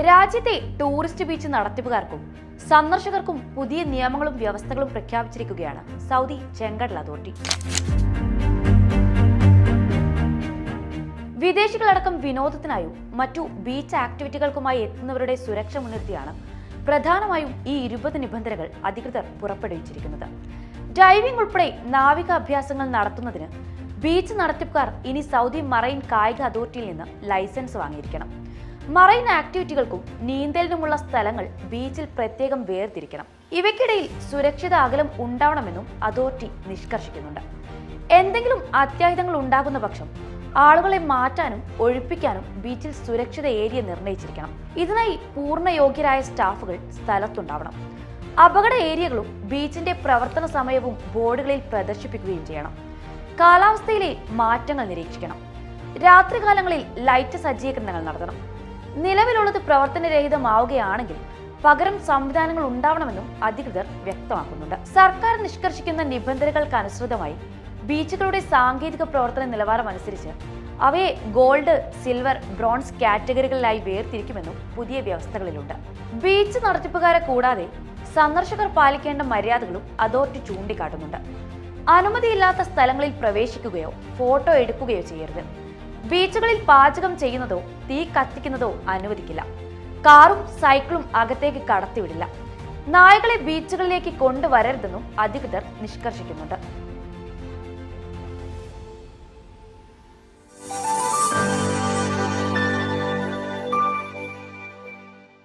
രാജ്യത്തെ tourist beach നടത്തിപ്പുകാർക്കും സന്ദർശകർക്കും പുതിയ നിയമങ്ങളും വ്യവസ്ഥകളും പ്രഖ്യാപിച്ചിരിക്കുകയാണ് സൗദി ചെങ്കടൽ അതോറിറ്റി. വിദേശികളടക്കം വിനോദത്തിനായും മറ്റു ബീച്ച് ആക്ടിവിറ്റികൾക്കുമായി എത്തുന്നവരുടെ സുരക്ഷ മുൻനിർത്തിയാണ് പ്രധാനമായും ഈ ഇരുപത് നിബന്ധനകൾ അധികൃതർ പുറപ്പെടുവിച്ചിരിക്കുന്നത്. ഡൈവിംഗ് ഉൾപ്പെടെ നാവിക അഭ്യാസങ്ങൾ നടത്തുന്നതിന് ബീച്ച് നടത്തിപ്പുകാർ ഇനി സൗദി മറൈൻ കായിക അതോറിറ്റിയിൽ നിന്ന് ലൈസൻസ് വാങ്ങിയിരിക്കണം. മറൈൻ ആക്ടിവിറ്റികൾക്കും നീന്തലിനുമുള്ള സ്ഥലങ്ങൾ ബീച്ചിൽ പ്രത്യേകം വേർതിരിക്കണം. ഇവയ്ക്കിടയിൽ സുരക്ഷിത അകലം ഉണ്ടാവണമെന്നും അതോറിറ്റി നിഷ്കർഷിക്കുന്നുണ്ട്. എന്തെങ്കിലും അത്യാഹിതങ്ങൾ ഉണ്ടാകുന്ന പക്ഷം ആളുകളെ മാറ്റാനും ഒഴിപ്പിക്കാനും ബീച്ചിൽ സുരക്ഷിത ഏരിയ നിർണയിച്ചിരിക്കണം. ഇതിനായി പൂർണ യോഗ്യരായ സ്റ്റാഫുകൾ സ്ഥലത്തുണ്ടാവണം. അപകട ഏരിയകളും ബീച്ചിന്റെ പ്രവർത്തന സമയവും ബോർഡുകളിൽ പ്രദർശിപ്പിക്കുകയും ചെയ്യണം. കാലാവസ്ഥയിലെ മാറ്റങ്ങൾ നിരീക്ഷിക്കണം. രാത്രികാലങ്ങളിൽ ലൈറ്റ് സജ്ജീകരണങ്ങൾ നടത്തണം. നിലവിലുള്ളത് പ്രവർത്തനരഹിതമാവുകയാണെങ്കിൽ പകരം സംവിധാനങ്ങൾ ഉണ്ടാവണമെന്നും അധികൃതർ വ്യക്തമാക്കുന്നുണ്ട്. സർക്കാർ നിഷ്കർഷിക്കുന്ന നിബന്ധനകൾക്കനുസൃതമായി ബീച്ചുകളുടെ സാങ്കേതിക പ്രവർത്തന നിലവാരം അനുസരിച്ച് അവയെ ഗോൾഡ് സിൽവർ ബ്രോൺസ് കാറ്റഗറികളിലായി വേർതിരിക്കുമെന്നും പുതിയ വ്യവസ്ഥകളിലുണ്ട്. ബീച്ച് നടത്തിപ്പുകാരെ കൂടാതെ സന്ദർശകർ പാലിക്കേണ്ട മര്യാദകളും അതോറിറ്റി ചൂണ്ടിക്കാട്ടുന്നുണ്ട്. അനുമതിയില്ലാത്ത സ്ഥലങ്ങളിൽ പ്രവേശിക്കുകയോ ഫോട്ടോ എടുക്കുകയോ ചെയ്യരുത്. ബീച്ചുകളിൽ പാചകം ചെയ്യുന്നതോ തീ കത്തിക്കുന്നതോ അനുവദിക്കില്ല. കാറും സൈക്കിളും അകത്തേക്ക് കടത്തിവിടില്ല. നായകളെ ബീച്ചുകളിലേക്ക് കൊണ്ടുവരരുതെന്നും അധികൃതർ നിഷ്കർഷിക്കുന്നുണ്ട്.